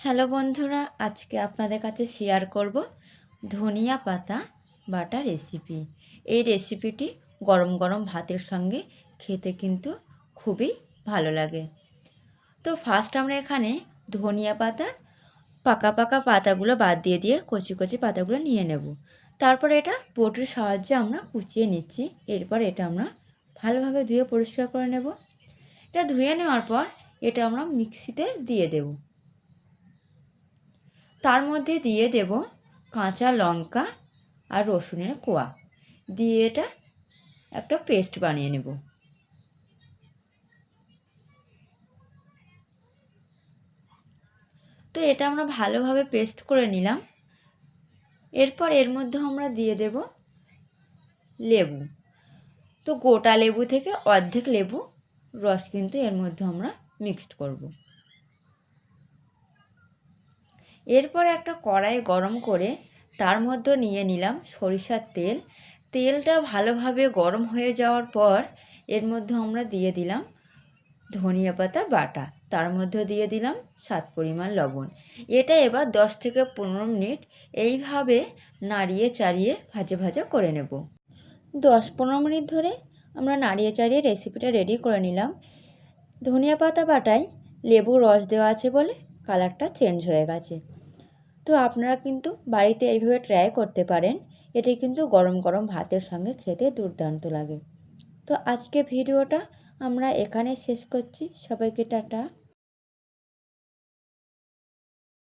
Hello বন্ধুরা, আজকে আপনাদের কাছে শেয়ার করব ধনিয়া পাতা বাটা রেসিপি এই রেসিপিটি গরম গরম ভাতের সঙ্গে খেতে কিন্তু খুবই ভালো লাগে। তো ফার্স্ট আমরা এখানে ধনিয়া পাতা, পাকা পাকা পাতাগুলো বাদ দিয়ে দিয়ে কচি কচি পাতাগুলো নিয়ে নেব। তারপর এটা বটির সাহায্যে আমরা কুচিয়ে নিচ্ছি। এরপর এটা আমরা ভালোভাবে ধুয়ে পরিষ্কার করে নেব। এটা ধুয়ে নেওয়ার পর এটা আমরা মিক্সিতে দিয়ে দেবো। তার মধ্যে দিয়ে দেব কাঁচা লঙ্কা আর রসুনের কোয়া। দিয়ে এটা একটা পেস্ট বানিয়ে নেব। তো এটা আমরা ভালোভাবে পেস্ট করে নিলাম। এরপর এর মধ্যে আমরা দিয়ে দেব লেবু। তো গোটা লেবু থেকে অর্ধেক লেবু রস কিন্তু এর মধ্যে আমরা মিক্সড করব। এরপর একটা কড়াই গরম করে তার মধ্যে নিয়ে নিলাম সরিষার তেল। তেলটা ভালোভাবে গরম হয়ে যাওয়ার পর এর মধ্যে আমরা দিয়ে দিলাম ধনিয়া পাতা বাটা। তার মধ্যে দিয়ে দিলাম সাত পরিমাণ লবণ। এটা এবার দশ থেকে পনেরো মিনিট এইভাবে নাড়িয়ে চাড়িয়ে ভাজে ভাজা করে নেব। দশ পনেরো মিনিট ধরে আমরা নাড়িয়ে চাড়িয়ে রেসিপিটা রেডি করে নিলাম। ধনিয়া পাতা বাটায় লেবু রস দেওয়া আছে বলে কালারটা চেঞ্জ হয়ে গেছে। তো আপনারা কিন্তু বাড়িতে এইভাবে ট্রাই করতে পারেন। এটি কিন্তু গরম গরম ভাতের সঙ্গে খেতে দুর্দান্ত লাগে। তো আজকে ভিডিওটা আমরা এখানে শেষ করছি। সবাইকে টাটা।